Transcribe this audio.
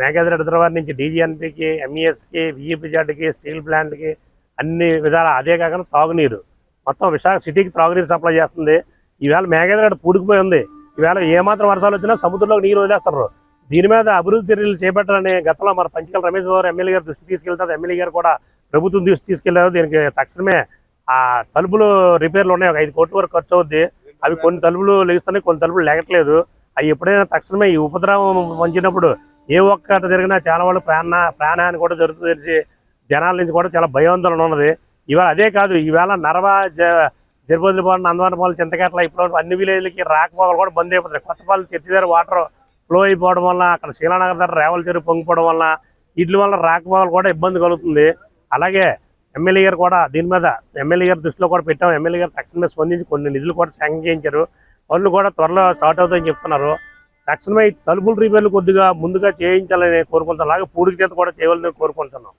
మేఘాద్రి హైదరాబాద్ నుంచి డీజీఎన్పీకి ఎంఈఎస్కి విఈపిజెడ్కి స్టీల్ ప్లాంట్కి అన్ని విధాల అదే కాకుండా తాగునీరు మొత్తం విశాఖ సిటీకి త్రాగునీరు సప్లై చేస్తుంది. ఈవేళ మేఘాద్రి పూడికిపోయి ఉంది. ఈవేళ ఏమాత్రం వర్షాలు వచ్చినా సముద్రంలోకి నీరు వదిలేస్తారు. దీని మీద అభివృద్ధి చర్యలు చేపట్టాలని గతంలో మన పంచకల రమేష్ గారు ఎమ్మెల్యే గారు దృష్టి తీసుకెళ్తారు. ఎమ్మెల్యే గారు కూడా ప్రభుత్వం దృష్టి తీసుకెళ్ళారు. దీనికి తక్షణమే ఆ తలుపులు రిపేర్లు ఉన్నాయి. ఒక ఐదు కోట్ల వరకు ఖర్చు అవుద్ది. అవి కొన్ని తలుపులు లెగుస్తున్నాయి కొన్ని తలుపులు లేగట్లేదు అవి ఎప్పుడైనా తక్షణమే ఈ ఉపద్రవం వంచినప్పుడు ఏ ఒక్కటి జరిగినా చాలా వాళ్ళు ప్రాణ ప్రాణహాని కూడా జరుగుతుంది తెలిసి జనాల నుంచి కూడా చాలా భయోందోళన ఉన్నది. ఇవాళ అదే కాదు ఈవేళ నర్వా జరిపోతులపాలెం నందవనపాలెం చింతకట్ల ఇప్పుడు అన్ని విలేజ్లకి రాకపోకలు కూడా బంద్ అయిపోతాయి. కొత్తపాలెం తెచ్చిదారు వాటర్ ఫ్లో అయిపోవడం వల్ల అక్కడ శీలానగర్ దగ్గర రేవల చెరువు పొంగిపోవడం వల్ల వీటి వల్ల రాకపోకలు కూడా ఇబ్బంది కలుగుతుంది. అలాగే ఎమ్మెల్యే గారు కూడా దీని మీద ఎమ్మెల్యే గారు దృష్టిలో కూడా పెట్టాం. ఎమ్మెల్యే గారు తక్షణమే స్పందించి కొన్ని నిధులు కూడా శాంక్షన్ చేయించారు. పనులు కూడా త్వరలో స్టార్ట్ అవుతాయని చెప్తున్నారు. తక్షణమే తలుపులు తలుపుల రిపేర్లు కొద్దిగా ముందుగా చేయించాలని కోరుకుంటున్నాం. అలాగే పూడికి చేత కూడా చేయాలని కోరుకుంటున్నాం.